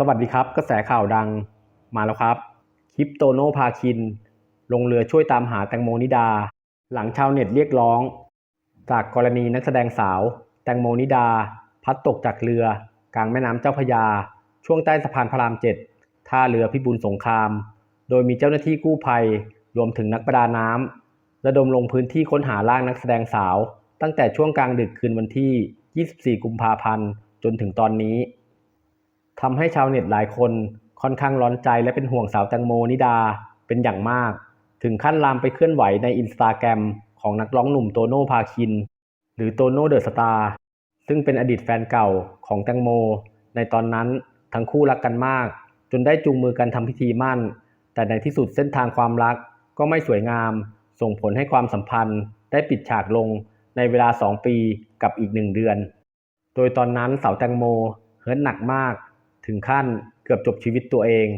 สวัสดีครับ กระแสข่าวดังมาแล้วครับ คลิปโตโนพาคิน ลงเรือช่วยตามหาแตงโมนิดา หลังชาวเน็ตเรียกร้อง จากกรณีนักแสดงสาว แตงโมนิดา พัดตกจากเรือ กลางแม่น้ำเจ้าพยา ช่วงใต้สะพานพระรามเจ็ดท่าเรือพิบูลสงคราม โดยมีเจ้าหน้าที่กู้ภัย รวมถึงนักประดาน้ำระดมลงพื้นที่ค้นหาร่างนักแสดงสาว ตั้งแต่ช่วงกลางดึกคืนวันที่ 24 กุมภาพันธ์จนถึงตอนนี้ ทำให้ชาวเน็ตหลายคนค่อนข้างร้อนใจและเป็นห่วงสาวแตงโมนิดาเป็นอย่างมาก ถึงขั้นลามไปเคลื่อนไหวในอินสตาแกรมของนักร้องหนุ่มโตโน่พาคิน หรือโตโน่เดอะสตาร์ซึ่งเป็นอดีตแฟนเก่าของแตงโม ในตอนนั้นทั้งคู่รักกันมาก จนได้จูงมือกันทำพิธีมั่น แต่ในที่สุดเส้นทางความรักก็ไม่สวยงาม ส่งผลให้ความสัมพันธ์ ได้ปิดฉากลงในเวลา 2 ปีกับอีกหนึ่งเดือน โดยตอนนั้นสาวแตงโมเฮิร์ตหนักมาก ถึงขั้นเกือบจบชีวิตตัวเอง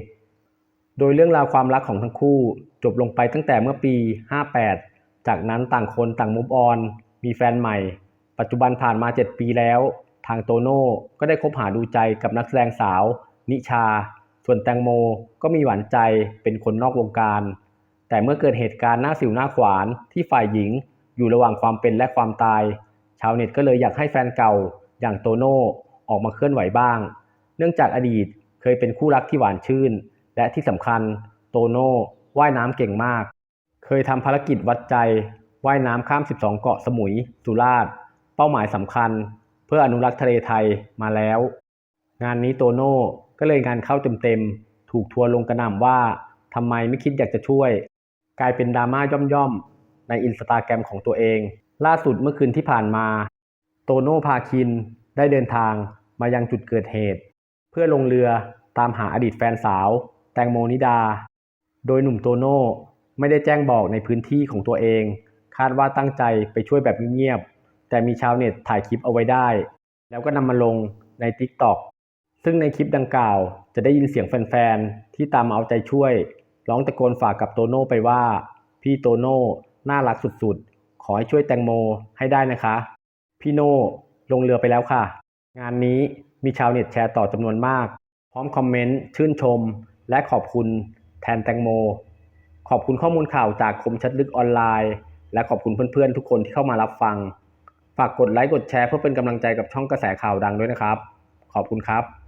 โดยเรื่องราวความรักของทั้งคู่จบลงไปตั้งแต่เมื่อปี 58 จากนั้นต่างคนต่างมุฟออน มีแฟนใหม่ ปัจจุบันผ่านมา 7 ปีแล้ว ทางโตโน่ก็ได้คบหาดูใจกับนักแสดงสาว นิชา ส่วนแตงโมก็มีหวานใจเป็นคนนอกวงการ แต่เมื่อเกิดเหตุการณ์หน้าสิวหน้าขวานที่ฝ่ายหญิงอยู่ระหว่างความเป็นและความตาย ชาวเน็ตก็เลยอยากให้แฟนเก่าอย่างโตโน่ออกมาเคลื่อนไหวบ้าง เนื่องจากอดีตเคยเป็นคู่รักที่หวานชื่น และที่สำคัญโตโน่ว่ายน้ำเก่งมาก เคยทำภารกิจวัดใจว่ายน้ำข้าม 12 เกาะสมุย สุราษฎร์เป้าหมายสำคัญ เพื่ออนุรักษ์ทะเลไทยมาแล้ว งานนี้โตโน่ก็เลยงานเข้าเต็มๆ ถูกทัวร์ลงกระหน่ำว่าทำไมไม่คิดอยากจะช่วย กลายเป็นดราม่าย่อมๆ ในอินสตาแกรมของตัวเอง ล่าสุดเมื่อคืนที่ผ่านมา โตโน่พาคินได้เดินทางมายังจุดเกิดเหตุ เพื่อลงเรือตามหาอดีตแฟนสาว แตงโมนิดา โดยหนุ่มโตโน่ไม่ได้แจ้งบอกในพื้นที่ของตัวเอง คาดว่าตั้งใจไปช่วยแบบเงียบๆแต่มีชาวเน็ตถ่ายคลิปเอาไว้ได้ แล้วก็นำมาลงใน TikTok ซึ่งในคลิปดังกล่าวจะได้ยินเสียงแฟนๆ ที่ตามมาเอาใจช่วย ร้องตะโกนฝากกับโตโน่ไปว่า พี่โตโน่น่ารักสุดๆ ขอให้ช่วยแตงโมให้ได้นะคะ พี่โน่ลงเรือไปแล้วค่ะ งานนี้มีชาวเน็ตแชร์ต่อจำนวนมาก พร้อมคอมเมนต์ ชื่นชม และขอบคุณแทนแตงโม ขอบคุณข้อมูลข่าวจากคมชัดลึกออนไลน์ และขอบคุณเพื่อนๆ ทุกคนที่เข้ามารับฟัง ฝากกดไลค์กดแชร์เพื่อเป็นกำลังใจกับช่องกระแสข่าวดังด้วยนะครับ ขอบคุณครับ